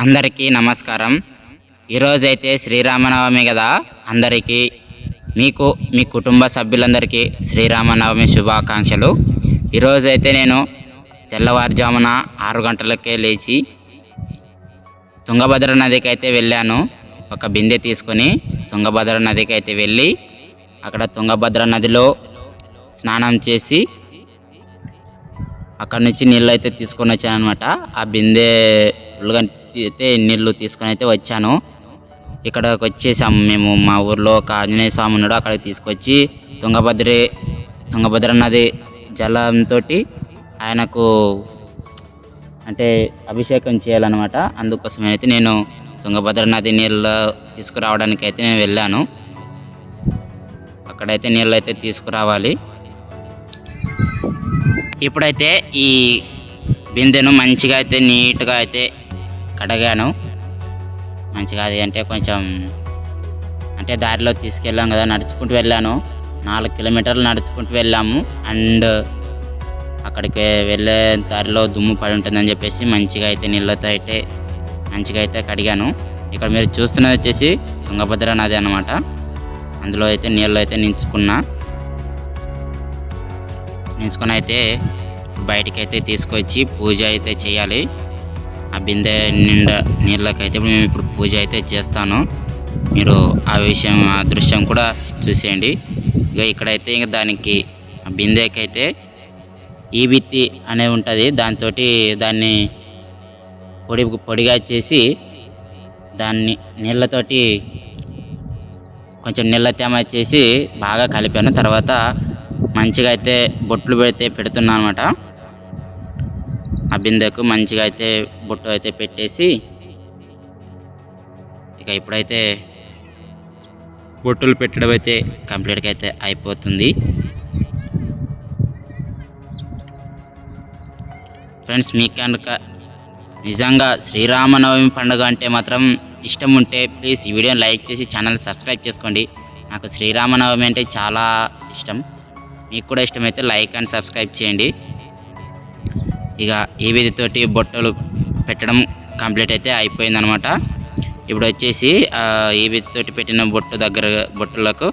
అందరికీ నమస్కారం. ఈరోజైతే శ్రీరామనవమి కదా అందరికీ మీకు మీ కుటుంబ సభ్యులందరికీ శ్రీరామనవమి శుభాకాంక్షలు. ఈరోజైతే నేను తెల్లవారుజామున ఆరు గంటలకే లేచి తుంగభద్ర నదికి అయితే వెళ్ళాను. ఒక బిందె తీసుకొని తుంగభద్ర నదికి అయితే వెళ్ళి అక్కడ తుంగభద్ర నదిలో స్నానం చేసి అక్కడ నుంచి నీళ్ళు అయితే తీసుకొని వచ్చాను అనమాట ఆ బిందె ఫుల్గా అయితే నీళ్ళు తీసుకొని అయితే వచ్చాను. ఇక్కడికి వచ్చేసాము మేము. మా ఊర్లో ఒక ఆంజనేయ స్వామి ఉన్నాడు అక్కడికి తీసుకొచ్చి తుంగభద్రి తుంగభద్ర నది జలంతో ఆయనకు అంటే అభిషేకం చేయాలన్నమాట. అందుకోసం అయితే నేను తుంగభద్ర నది నీళ్ళు తీసుకురావడానికి అయితే నేను వెళ్ళాను. అక్కడైతే నీళ్ళు అయితే తీసుకురావాలి. ఇప్పుడైతే ఈ బిందెను మంచిగా అయితే నీట్గా అయితే కడగాను. మంచిగా అది అంటే కొంచెం అంటే దారిలో తీసుకెళ్ళాం కదా నడుచుకుంటూ వెళ్ళాను. నాలుగు కిలోమీటర్లు నడుచుకుంటూ వెళ్ళాము. అండ్ అక్కడికి వెళ్ళే దారిలో దుమ్ము పడి ఉంటుందని చెప్పేసి మంచిగా అయితే నీళ్ళతో అయితే మంచిగా అయితే కడిగాను. ఇక్కడ మీరు చూస్తున్నది వచ్చేసి తుంగభద్ర నది అనమాట అందులో అయితే నీళ్ళు అయితే నించుకున్నా. నించుకొని అయితే బయటికి అయితే తీసుకొచ్చి పూజ అయితే చేయాలి. ఆ బిందె నిండా నీళ్ళకైతే మేము ఇప్పుడు పూజ అయితే చేస్తాను. మీరు ఆ విషయం ఆ దృశ్యం కూడా చూసేయండి. ఇక ఇక్కడైతే ఇంకా దానికి ఆ బిందెకైతే ఈ బిత్తి అనేది ఉంటుంది. దాంతో దాన్ని పొడి పొడిగా చేసి దాన్ని నీళ్ళతోటి కొంచెం నీళ్ళ తేమ చేసి బాగా కలిపాను. తర్వాత మంచిగా అయితే బొట్లు పెడితే పెడుతున్నాను అనమాట. ఆ బిందెకు మంచిగా అయితే బొట్టు అయితే పెట్టేసి ఇక ఇప్పుడైతే బొట్టులు పెట్టడం అయితే కంప్లీట్గా అయితే అయిపోతుంది. ఫ్రెండ్స్ మీకు కనుక నిజంగా శ్రీరామనవమి పండుగ అంటే మాత్రం ఇష్టం ఉంటే ప్లీజ్ ఈ వీడియోని లైక్ చేసి ఛానల్ సబ్స్క్రైబ్ చేసుకోండి. నాకు శ్రీరామనవమి అంటే చాలా ఇష్టం. మీకు కూడా ఇష్టమైతే లైక్ అండ్ సబ్స్క్రైబ్ చేయండి. ఇక ఈ విధితోటి బొట్టలు పెట్టడం కంప్లీట్ అయితే అయిపోయిందనమాట. ఇప్పుడు వచ్చేసి ఈ విధితోటి పెట్టిన బొట్టు దగ్గర బొట్టులకు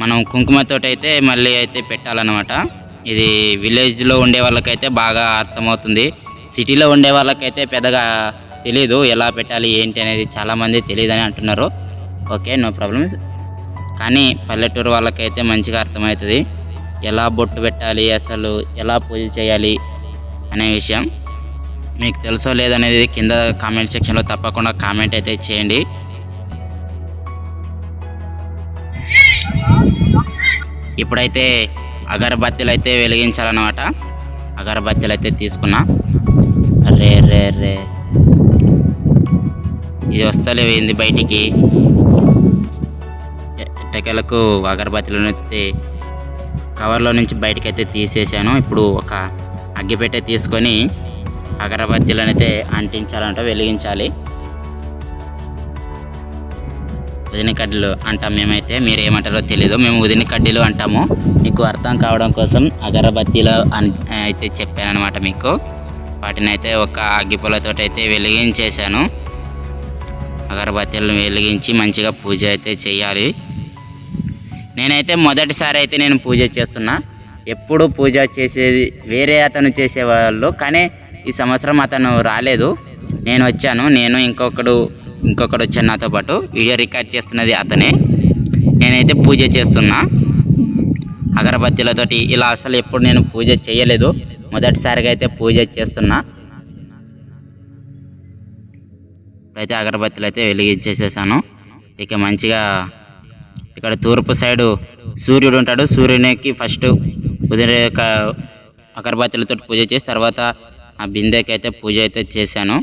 మనం కుంకుమతోటి అయితే మళ్ళీ అయితే పెట్టాలన్నమాట. ఇది విలేజ్లో ఉండే వాళ్ళకైతే బాగా అర్థమవుతుంది. సిటీలో ఉండే వాళ్ళకైతే పెద్దగా తెలీదు ఎలా పెట్టాలి ఏంటి అనేది చాలామంది తెలియదని అంటున్నారు. ఓకే నో ప్రాబ్లమ్స్ కానీ పల్లెటూరు వాళ్ళకైతే మంచిగా అర్థమవుతుంది. ఎలా బొట్టు పెట్టాలి అసలు ఎలా పూజ చేయాలి అనే విషయం మీకు తెలుసో లేదనేది కింద కామెంట్ సెక్షన్లో తప్పకుండా కామెంట్ అయితే చేయండి. ఇప్పుడైతే అగరబత్తీలు అయితే వెలిగించాలన్నమాట. అగరబత్తీలు అయితే తీసుకున్నా. రే రే రే. ఇది వస్తలేవు ఏంది బయటికి. ఎట్టకేలకు అగరబత్తీలను అయితే కవర్లో నుంచి బయటకైతే అయితే తీసేసాను. ఇప్పుడు ఒక అగ్గిపెట్టె తీసుకొని అగరబత్తీలనైతే అయితే అంటించాలంట వెలిగించాలి. ఉదిని కడ్డీలు అంటాం మేమైతే మీరు ఏమంటారో తెలీదు. మేము ఉదిని కడ్డీలు అంటాము. మీకు అర్థం కావడం కోసం అగరబత్తీలు అన్ అయితే చెప్పాను అనమాట మీకు. వాటిని అయితే ఒక అగ్గిపూలతో అయితే వెలిగించేశాను. అగరబత్తీలను వెలిగించి మంచిగా పూజ అయితే చేయాలి. నేనైతే మొదటిసారి అయితే నేను పూజ చేస్తున్నా. ఎప్పుడు పూజ చేసేది వేరే అతను చేసేవాళ్ళు. కానీ ఈ సంవత్సరం అతను రాలేదు. నేను వచ్చాను. నేను ఇంకొకడు ఇంకొకడు వచ్చాను నాతో పాటు. వీడియో రికార్డ్ చేస్తున్నది అతనే. నేనైతే పూజ చేస్తున్నా. అగరబత్తీలతోటి ఇలా అసలు ఎప్పుడు నేను పూజ చేయలేదు. మొదటిసారిగా అయితే పూజ చేస్తున్నా. ఇప్పుడైతే అగరబత్తీలు అయితే వెలిగించేసేసాను. ఇక మంచిగా ఇక్కడ తూర్పు సైడు సూర్యుడు ఉంటాడు. సూర్యునికి ఫస్ట్ ఉదయం అగరబత్తులతో పూజ చేసి తర్వాత ఆ బిందెకి అయితే పూజ అయితే చేశాను.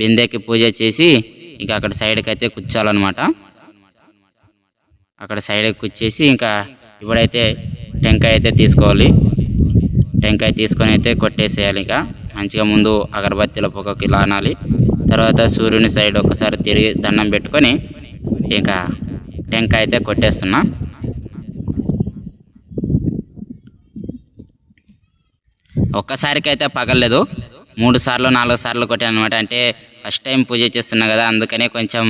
బిందెకి పూజ చేసి ఇంకా అక్కడ సైడ్కి అయితే కూర్చోాలన్నమాట అక్కడ సైడ్కి కూర్చేసి ఇంకా ఇప్పుడైతే టెంకాయ అయితే తీసుకోవాలి. టెంకాయ తీసుకొని అయితే కొట్టేసేయాలి ఇంకా. మంచిగా ముందు అగరబత్తిల పొగకి ఇలా అనాలి తర్వాత సూర్యుని సైడ్ ఒకసారి తిరిగి దండం పెట్టుకొని ఇంకా టెంకాయ అయితే కొట్టేస్తున్నా. ఒక్కసారికి అయితే పగలలేదు. మూడు సార్లు నాలుగు సార్లు కొట్టాను అనమాట అంటే ఫస్ట్ టైం పూజ చేస్తున్నా కదా అందుకనే కొంచెం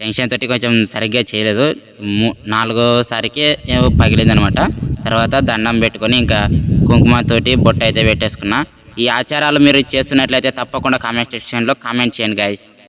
టెన్షన్ తోటి కొంచెం సరిగ్గా చేయలేదు. మూ- నాలుగోసారికి పగిలింది పగిలిందనమాట తర్వాత దండం పెట్టుకొని ఇంకా కుంకుమతోటి బొట్ట అయితే పెట్టేసుకున్నా. ఈ ఆచారాలు మీరు చేస్తున్నట్లయితే తప్పకుండా కామెంట్ సెక్షన్లో కామెంట్ చేయండి గాయస్